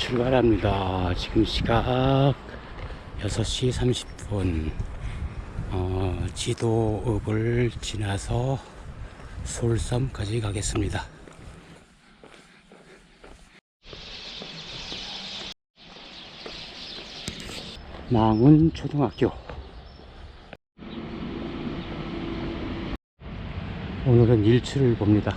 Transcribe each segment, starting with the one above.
출발합니다. 지금 시각 6시 30분. 어, 지도읍을 지나서 솔섬까지 가겠습니다. 망운 초등학교. 오늘은 일출을 봅니다.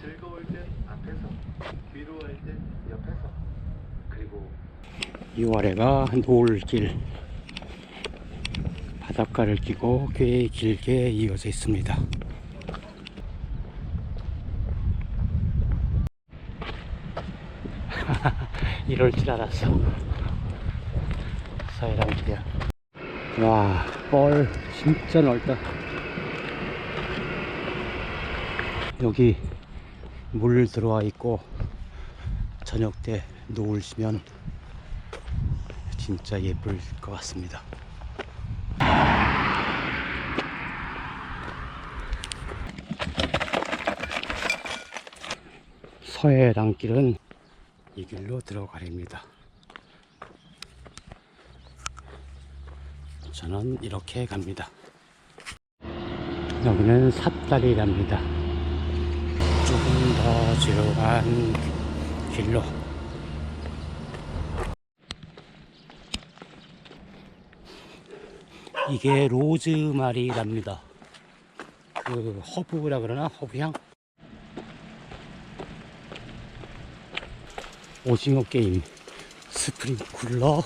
즐거울 땐 앞에서 괴로워할 땐 옆에서 그리고 이 아래가 노을길 바닷가를 끼고 꽤 길게 이어져 있습니다. 이럴 줄 알았어. 서해랑 길이야. 와, 뻘 진짜 넓다. 여기 물 들어와 있고 저녁 때 노을 지면 진짜 예쁠 것 같습니다. 서해랑길은 이 길로 들어가렵니다. 저는 이렇게 갑니다. 여기는 삿다리랍니다. 들어간 길로 이게 로즈마리랍니다. 그 허브라 그러나 허브향? 오징어 게임 스프링쿨러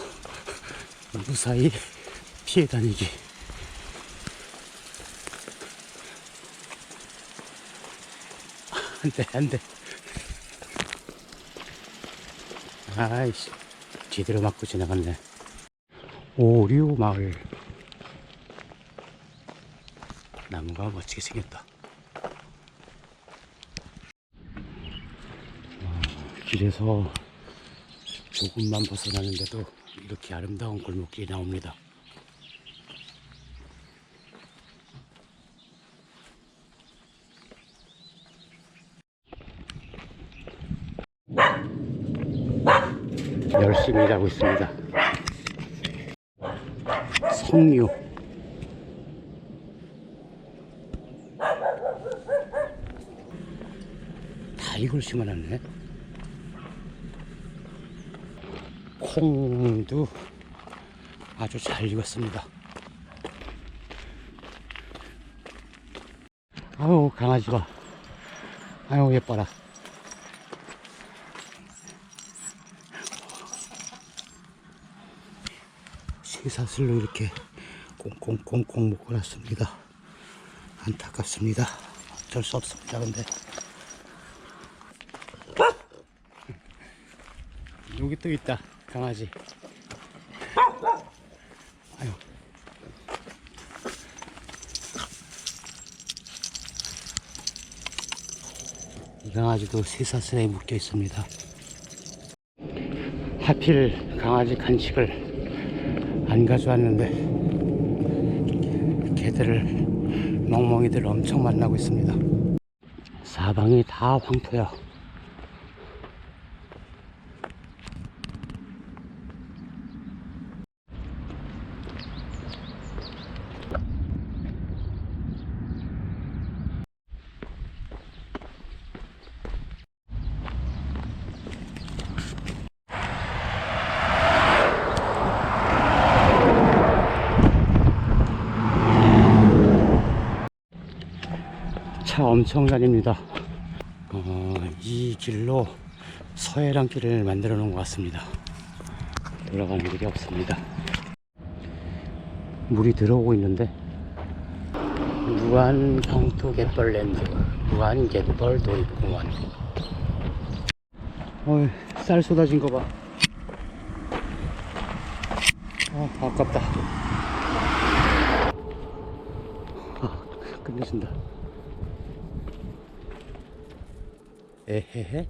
무사히 피해 다니기. 안 돼, 안 돼. 아이씨, 제대로 맞고 지나갔네. 오류 마을. 나무가 멋지게 생겼다. 와, 길에서 조금만 벗어나는데도 이렇게 아름다운 골목길이 나옵니다. 열심히 일하고 있습니다. 석류. 다 이걸 심어놨네. 콩도 아주 잘 익었습니다. 아유, 강아지 봐. 아유, 예뻐라. 쇠사슬로 이렇게 꽁꽁꽁꽁 묶어놨습니다. 안타깝습니다. 어쩔 수 없습니다. 근데 여기 또 있다 강아지. 아유. 이 강아지도 쇠사슬에 묶여 있습니다. 하필 강아지 간식을 안 가져왔는데 개들을 멍멍이들 엄청 만나고 있습니다. 사방이 다 황토야. 차 엄청 다닙니다. 어, 이 길로 서해랑 길을 만들어 놓은 것 같습니다. 돌아가는 길이 없습니다. 물이 들어오고 있는데 무안 황토 갯벌 랜드 무안 갯벌 도입공원 어이 쌀 쏟아진 거봐 아 아깝다 아, 끝내준다 에헤헤.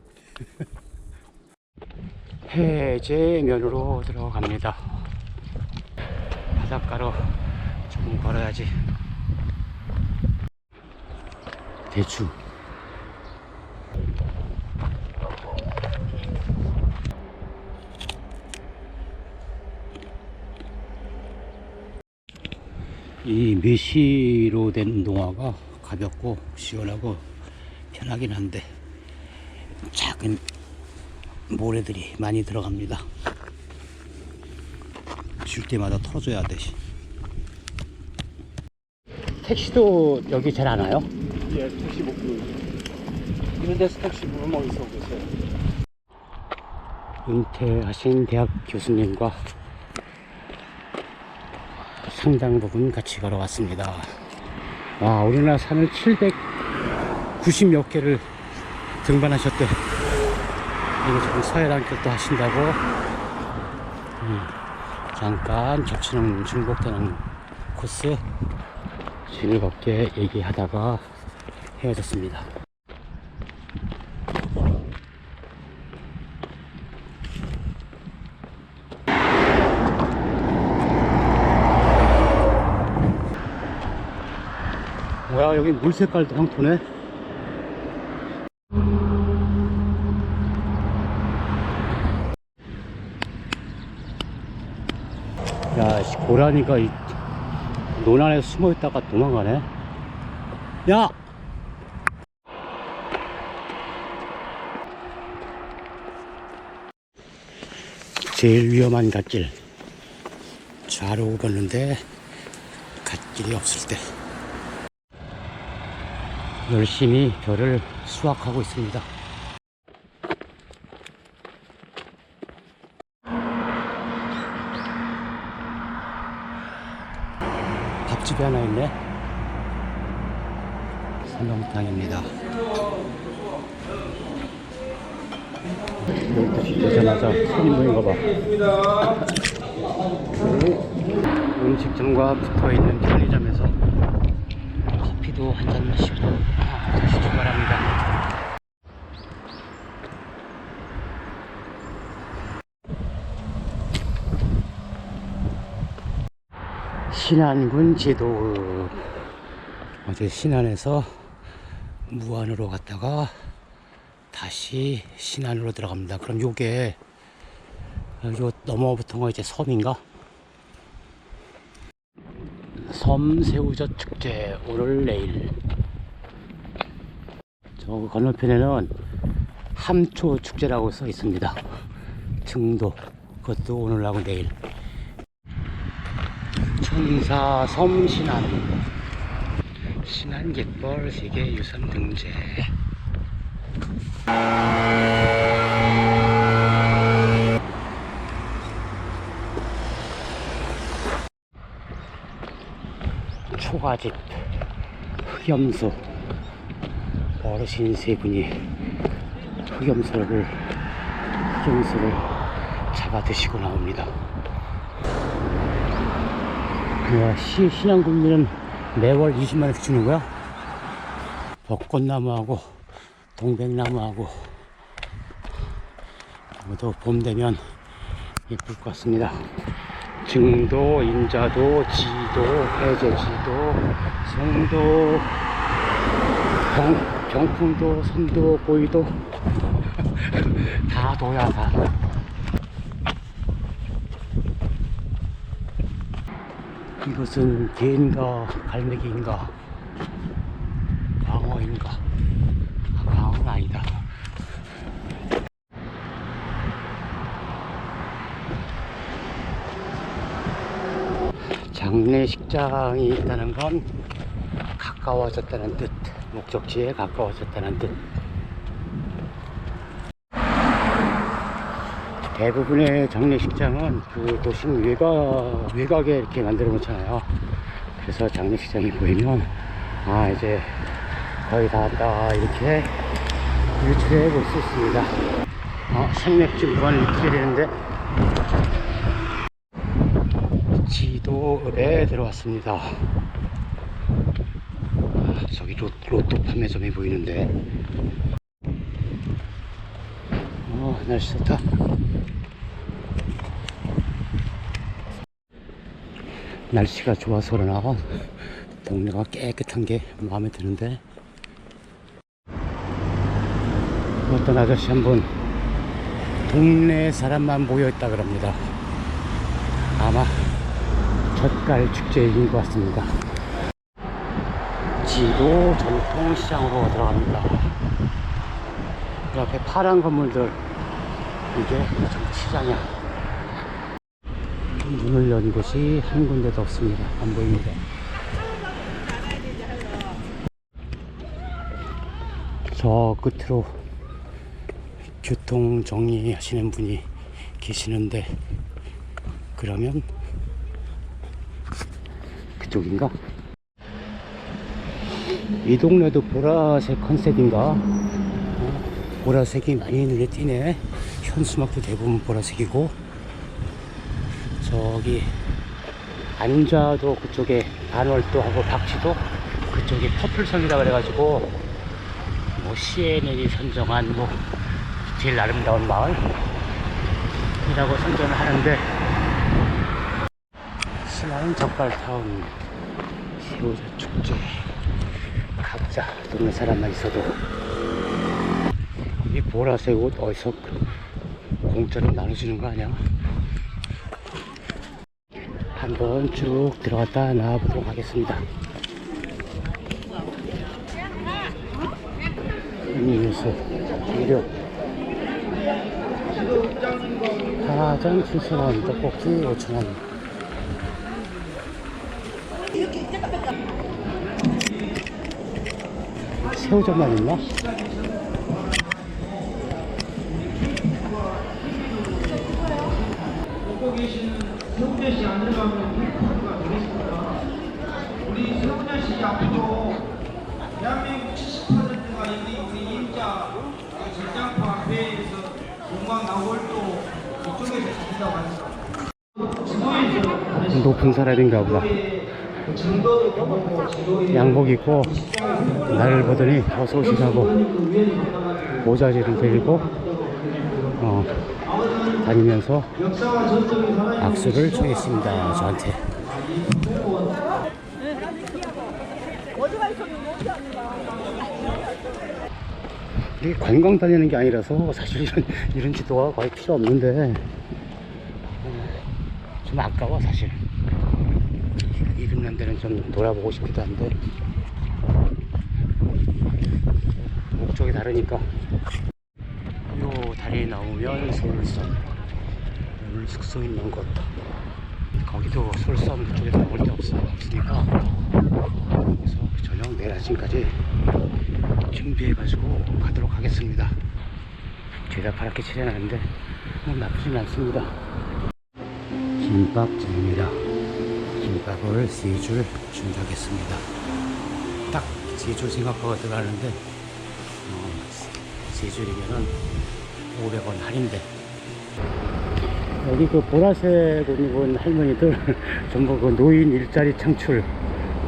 해제면으로 들어갑니다. 바닷가로 조금 걸어야지. 대추. 이 메시로 된 운동화가 가볍고 시원하고 편하긴 한데 작은 모래들이 많이 들어갑니다 줄 때마다 털어줘야 돼 택시도 여기 잘 안 와요? 예, 택시 못 부르죠. 이런 데서 택시 부르면 어디서 오겠어요? 은퇴하신 대학 교수님과 상당 부분 같이 걸어왔습니다. 와, 우리나라 산을 790몇 개를 등반하셨대. 이거 지금 서해랑길도 하신다고. 음, 잠깐 겹치는 중복되는 코스 즐겁게 얘기하다가 헤어졌습니다. 뭐야 여기 물 색깔도 황토네 야 씨, 고라니가 이논 안에 숨어 있다가 도망가네? 야! 제일 위험한 갓길. 좌로 걷는데 갓길이 없을 때. 열심히 별을 수확하고 있습니다. 집이 하나 있네. 설렁탕입니다. 12시 되자마자 손님 모인 거 봐. 음식점과 붙어 있는 편의점에서 커피도 한 잔 마시고 아, 다시 출발합니다. 신안군 지도. 어제 신안에서 무안으로 갔다가 다시 신안으로 들어갑니다. 그럼 요게 어, 요 넘어부터가 이제 섬인가? 섬새우젓 축제 오늘 내일. 저 건너편에는 함초 축제라고 써 있습니다. 증도. 그것도 오늘하고 내일 천사섬 신안. 신안 갯벌 세계유산 등재. 초가집 흑염소. 어르신 세 분이 흑염소를 흑염소를 잡아 드시고 나옵니다. 야, 시, 신양군민은 매월 20만 원씩 주는 거야? 벚꽃나무하고 동백나무하고 모두 봄 되면 예쁠 것 같습니다. 증도, 인자도, 지도, 해제지도, 성도, 병, 병풍도, 선도, 고의도 다 도야 다. 이것은 개인가 갈매기인가 광어인가? 아, 광어는 아니다. 장례식장이 있다는 건 가까워졌다는 뜻 목적지에 가까워졌다는 뜻 대부분의 장례식장은 그 도심 외곽, 외곽에 이렇게 만들어 놓잖아요. 그래서 장례식장이 보이면 아 이제 거의 다 왔다 이렇게 유추해 볼 수 있습니다. 어, 생맥주 무한 리필이 되는데. 지도읍에 들어왔습니다. 아, 저기 로, 로또 판매점이 보이는데. 어 날씨 좋다 날씨가 좋아서 그러나 동네가 깨끗한 게 마음에 드는데. 어떤 아저씨 한 분 동네 사람만 모여있다 그럽니다. 아마 젓갈 축제인 것 같습니다. 지도 전통시장으로 들어갑니다. 그 앞에 파란 건물들 이게 시장이야 문을 연 곳이 한 군데도 없습니다 안 보입니다 저 끝으로 교통 정리하시는 분이 계시는데 그러면 그쪽인가? 이 동네도 보라색 컨셉인가? 어, 보라색이 많이 눈에 띄네. 현수막도 대부분 보라색이고 저기 안좌도 그쪽에 반월도 하고 박쥐도 그쪽에 퍼플성이라 그래가지고 뭐 CNN이 선정한 뭐 제일 아름다운 마을이라고 선전을 하는데 신화인 젓갈타운 새우젓 축제 각자 동네 사람만 있어도 이 보라색 옷 어디서 공짜로 나눠주는 거 아니야? 한번 쭉 들어갔다 나와 보도록 하겠습니다. 음료수, 무료. 파전 7,000원, 떡볶이 5,000원. 새우젓만 있나? 새우젓이 안 들어가면 1%가 되겠습니다. 우리 새우젓이 앞으로 대한민국 70%가 여기 우리 그 전장파 배에서 공방 나홀도 이쪽에서 잡힌다고 합니다. 높은 사람인가 보다. 양복 입고 나를 보더니 어서 오시라고 모자 지를 들고 어, 다니면서 악수를 청했습니다 저한테. 이게 관광 다니는 게 아니라서 사실 이런, 이런 지도가 거의 필요 없는데 어, 좀 아까워 사실. 이런 데는 좀 돌아보고 싶기도 한데 목적이 다르니까 나오면 서울섬 오늘 숙소 있는 곳. 거기도 서울섬 그쪽에 나올 데 없어, 없으니까 그래서 저녁 내일 아침까지 준비해가지고 가도록 하겠습니다. 죄다 파랗게 칠해놨는데 뭐 나쁘진 않습니다. 김밥집입니다. 김밥을 세줄 준비하겠습니다. 딱 세 줄 생각하고 들어가는데 어, 세 줄이면은 500원 할인돼 여기 그 보라색 옷 입은 할머니들 전부 그 노인 일자리 창출.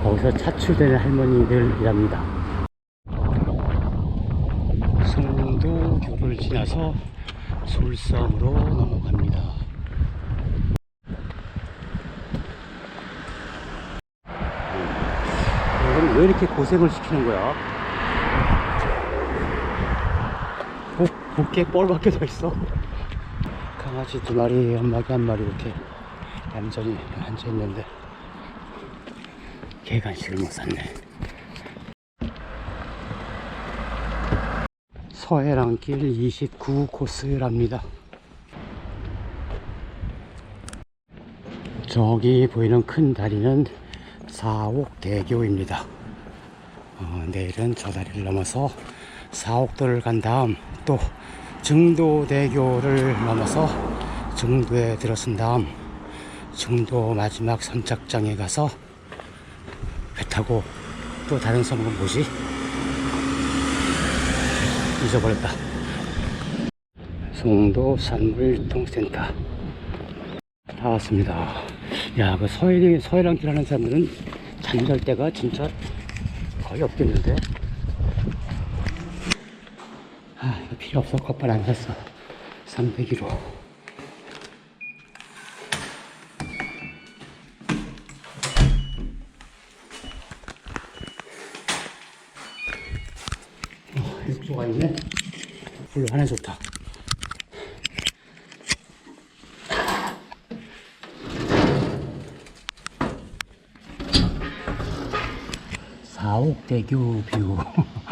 거기서 차출되는 할머니들이랍니다. 성도교를 지나서 솔섬으로 넘어갑니다. 왜 이렇게 고생을 시키는 거야? 복, 복개 뻘밖에 더 있어. 강아지 두 마리, 엄마기 한 마리 이렇게 얌전히 앉아 있는데 개 간식을 못 샀네. 서해랑길 29 코스랍니다. 저기 보이는 큰 다리는 사옥대교입니다. 어, 내일은 저 다리를 넘어서 사옥도를 간 다음 또 증도대교를 넘어서 증도에 들어선 다음 증도 마지막 선착장에 가서 배 타고 또 다른 섬은 뭐지? 잊어버렸다. 송도 산물유통센터. 다 왔습니다. 야, 그 서해, 서해랑길 하는 사람들은 잠잘 때가 진짜 거의 없겠는데? 아, 이거 필요 없어. 컵발 안 샀어. 301호. 어, 육수가 있네. 불 하나 좋다. 사옥대교 뷰.